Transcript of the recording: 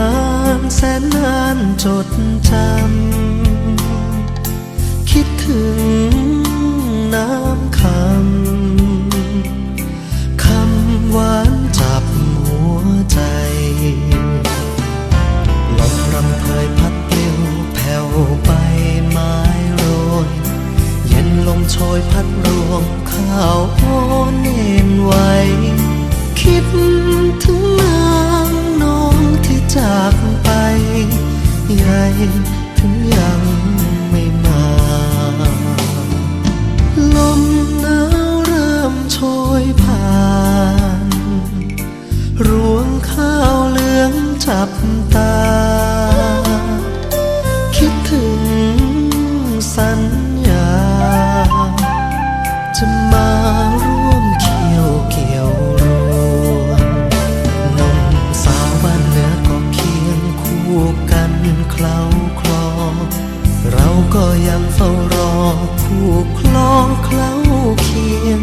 ามแสนนานจดจำ คิดถึงน้ำคำ คำหวานจับหัวใจ ลมรำเพยพัดปลิวแผ่วไปไม้โรย เย็นลมโชยพัดรวมข้าวโอนเนนไว้ คิด สับตา คิดถึงสัญญา จะมาร่วมเคี่ยวเกี่ยวรวมนมสาวบ้านเหนือก็เคียงคู่กันเคล้าคลอ เราก็ยังเฝ้ารอคู่คล้องเคล้าเคียง